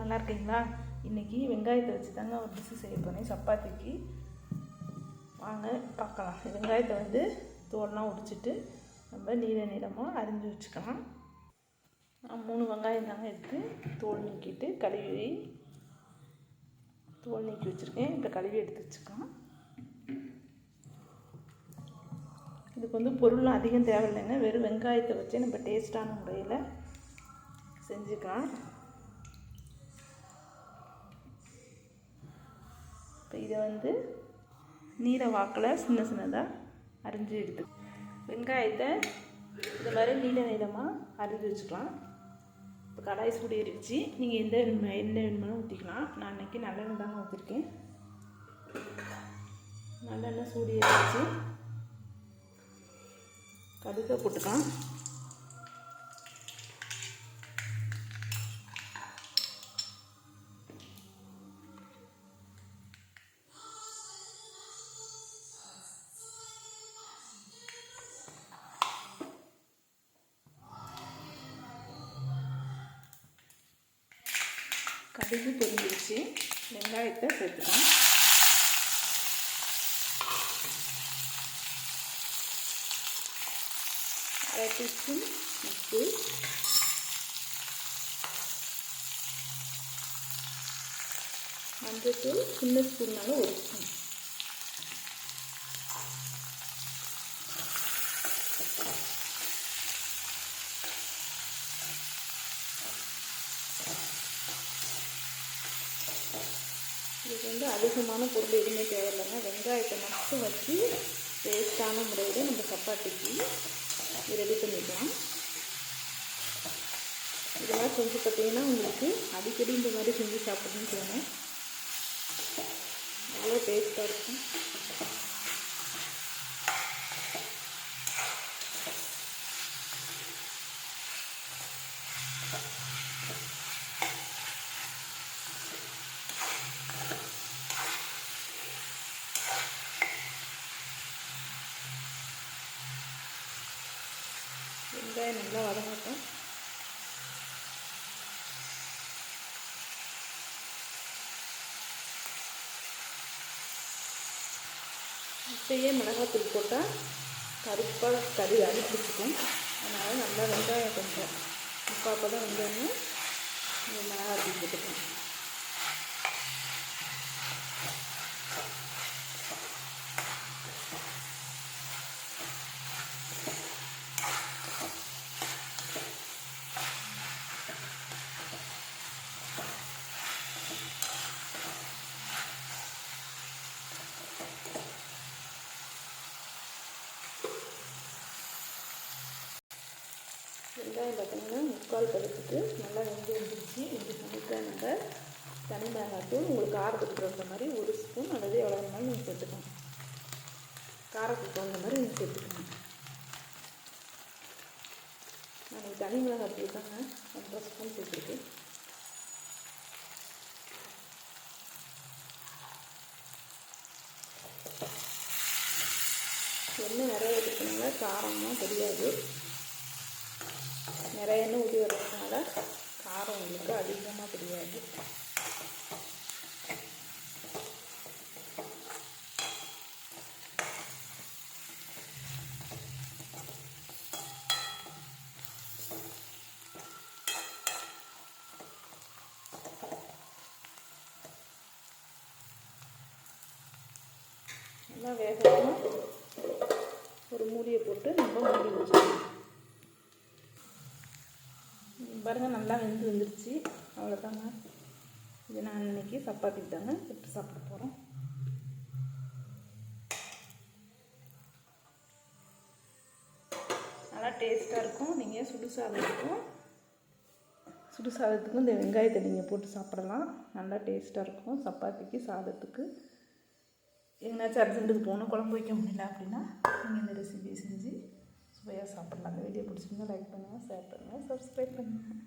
நல்லா இருக்கீங்களா இன்றைக்கி வெங்காயத்தை வச்சு தாங்க ஒரு டிஷ்ஷு செய்ய போகிறேன் சப்பாத்திக்கு. வாங்க பார்க்கலாம். வெங்காயத்தை வந்து தோல்லாம் உடிச்சிட்டு நம்ம நீல நீளமாக அரிஞ்சு வச்சுக்கலாம். நான் மூணு வெங்காயம் தாங்க எடுத்து தோல் நீக்கிட்டு கழுவி தோல் நீக்கி வச்சுருக்கேன். இப்போ கழுவி எடுத்து வச்சுக்கலாம். இதுக்கு வந்து பொருள்லாம் அதிகம் தேவையில்லைங்க. வெறும் வெங்காயத்தை வச்சு நம்ம டேஸ்ட்டான முறையில் செஞ்சுக்கலாம். இப்போ இதை வந்து நீரை வாக்கில் சின்ன சின்னதாக அரிஞ்சு எடுத்து வெங்காயத்தை இந்த மாதிரி நீல நீளமாக அரிஞ்சு வச்சுக்கலாம். இப்போ கடாய் சூடி ஏறிடுச்சு. நீங்கள் எந்த வேணுமா எந்த வேணுமாலும் ஊற்றிக்கலாம் நான் இன்றைக்கி நல்லெண்ணெய் தாங்க ஊற்றிருக்கேன் நல்லெண்ணெய் சூடி ஏறிடுச்சு. கடுகை போட்டுக்கலாம். கடுகு பொரிஞ்சிருச்சு வெங்காயத்தை சேர்த்துக்கலாம் அரை டீஸ்பூன் உப்பு மஞ்சத்தூள் சின்ன ஸ்பூன்னால ஒரு ஸ்பூன் இதுக்கு வந்து அதிகமான பொருள் எதுவுமே தேவையில்லைங்க. வெங்காயத்தை மட்டும் வச்சு டேஸ்டான முறையில் நம்ம சப்பாத்திக்கு ரெடி பண்ணிக்கலாம். இதெல்லாம் செஞ்சு பார்த்தீங்கன்னா உங்களுக்கு அடிக்கடி இந்த மாதிரி செஞ்சு சாப்பிடணும்னு தோணும். அவ்வளோ டேஸ்ட்டாக இருக்கும். வெங்காயம் நல்லா வதங்கட்டும். இப்பயே மிளகாத்தூள் போட்டால் கருப்பாக கறி அடிப்பிடிச்சிக்கும் அதனால் நல்லா வெங்காயம் கொஞ்சம் முக்கால் பதம் வெங்காயம் மிளகாத்தூள் போட்டுக்கணும் வெங்காயம் பார்த்தீங்கன்னா முக்கால் பதத்துக்கு நல்லா வெந்து வந்துருச்சு. இது சமயத்தில் நம்ம தனி மிளகாத்தூள் உங்களுக்கு காரத்துக்கு தகுந்த மாதிரி ஒரு ஸ்பூன் அல்லது எவ்வளோ வேணாலும் நீங்கள் சேர்த்துக்கணும் காரத்துக்கு தகுந்த மாதிரி நீங்கள் சேர்த்துக்கணும் நான் தனி மிளகாத்தூள் தாங்க ஒன்றரை ஸ்பூன் சேர்த்துருக்கேன். எண்ணெய் நிறைய ஊற்றிக்கணுங்க காரம்லாம் தெரியாது. நிறைய எண்ணெய் ஊற்றி வர்றதுனால காரம் உங்களுக்கு அதிகமாக தெரியாது. நல்லா வேகமாக ஒரு மூடியை போட்டு நம்ம மூடி வச்சுக்கணும். பாருங்கள் நல்லா வெந்து வந்துருச்சு. அவ்வளோதாங்க இது நான் இன்னைக்கு சப்பாத்தி தாங்க சுட்டு சாப்பிட போகிறோம் நல்லா டேஸ்ட்டாக இருக்கும். நீங்கள் சுடு சாதத்துக்கும் சுடு சாதத்துக்கும் இந்த வெங்காயத்தை நீங்கள் போட்டு சாப்பிடலாம். நல்லா டேஸ்ட்டாக இருக்கும். சப்பாத்திக்கு சாதத்துக்கு. எங்கேனாச்சும் அர்ஜென்ட்டுக்கு போகணும் குழம்பு வைக்க முடியல அப்படின்னா நீங்கள் இந்த ரெசிபியை செஞ்சு சுவையாக சாப்பிட்லாம். அந்த வீடியோ பிடிச்சிருந்தா லைக் பண்ணுங்கள் ஷேர் பண்ணுங்கள் சப்ஸ்கிரைப் பண்ணுங்கள்